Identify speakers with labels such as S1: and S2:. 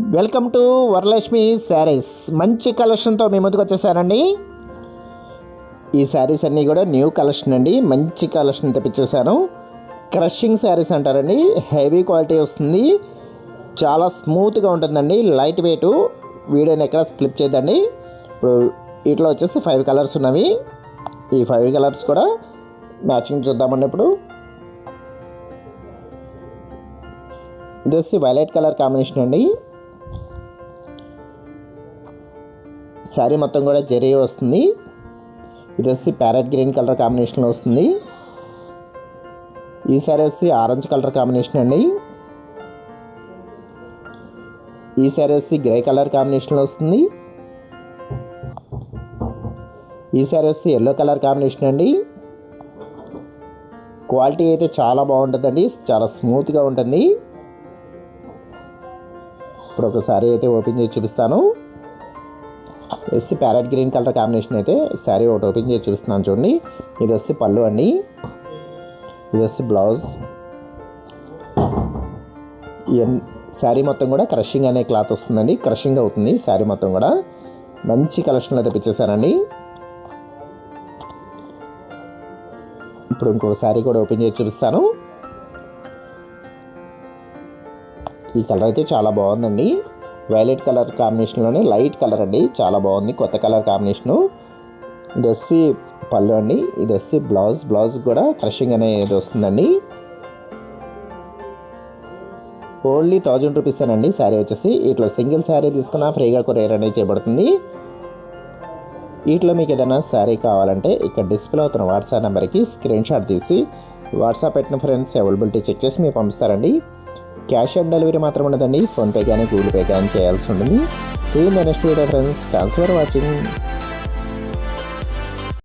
S1: Welcome to Varalakshmi saris. మంచి కలెక్షన్తో మీ ముందుకు వచ్చేసానండి. ఈ శారీస్ అన్నీ కూడా న్యూ కలెక్షన్ అండి. మంచి కలెక్షన్ తెప్పించేసాను క్రషింగ్ శారీస్ అంటారండి. హెవీ క్వాలిటీ వస్తుంది. చాలా స్మూత్గా ఉంటుందండి. Light weight. వీడియోని ఎక్కడ స్క్లిప్ చేద్దండి ఇప్పుడు వీటిలో వచ్చేసి ఫైవ్ కలర్స్ ఉన్నవి. ఈ ఫైవ్ కలర్స్ కూడా మ్యాచింగ్ చూద్దామండి ఇప్పుడు. ఇది వచ్చి వైలెట్ కలర్ కాంబినేషన్ అండి. శారీ మొత్తం కూడా జరీ వస్తుంది. ఇది వచ్చి ప్యారెట్ గ్రీన్ కలర్ కాంబినేషన్లో వస్తుంది. ఈ శారీ వచ్చి ఆరెంజ్ కలర్ కాంబినేషన్ అండి. ఈ శారీ వచ్చి గ్రే కలర్ కాంబినేషన్లో వస్తుంది. ఈ శారీ వచ్చి ఎల్లో కలర్ కాంబినేషన్ అండి. క్వాలిటీ అయితే చాలా బాగుంటుందండి. చాలా స్మూత్గా ఉంటుంది. ఇప్పుడు ఒకసారి అయితే ఓపెన్ చేసి చూపిస్తాను. వచ్చి ప్యారెట్ గ్రీన్ కలర్ కాంబినేషన్ అయితే శారీ ఒకటి ఓపెన్ చేసి చూస్తున్నాను చూడండి. ఇది వచ్చి పళ్ళు అండి. ఇది వచ్చి బ్లౌజ్. శారీ మొత్తం కూడా క్రషింగ్ అనే క్లాత్ వస్తుందండి. క్రషింగ్ అవుతుంది శారీ మొత్తం కూడా. మంచి కలెక్షన్లో తెప్పించేసానండి ఇప్పుడు ఇంకో శారీ కూడా ఓపెన్ చేసి చూపిస్తాను. ఈ కలర్ అయితే చాలా బాగుందండి. వైలెట్ కలర్ కాంబినేషన్లోనే లైట్ కలర్ అండి. చాలా బాగుంది. కొత్త కలర్ కాంబినేషను. ఇది వచ్చి పళ్ళు అండి. ఇది వచ్చి బ్లౌజ్. బ్లౌజ్ కూడా క్రషింగ్ అనేది వస్తుందండి. ఓన్లీ థౌజండ్ రూపీస్ అండి శారీ వచ్చేసి. ఇట్లా సింగిల్ శారీ తీసుకున్న ఫ్రీగా కొరియర్ అనేది చేయబడుతుంది. వీటిలో మీకు ఏదైనా శారీ కావాలంటే ఇక్కడ డిస్ప్లే అవుతున్న వాట్సాప్ నెంబర్కి స్క్రీన్ షాట్ తీసి వాట్సాప్ పెట్టిన ఫ్రెండ్స్ అవైలబిలిటీ చెక్ చేసి మీరు పంపిస్తారండి. క్యాష్ ఆన్ డెలివరీ మాత్రం ఉండదండి. ఫోన్పే కానీ గూగుల్ పే కానీ చేయాల్సి ఉంటుంది. Same next video friends thanks for watching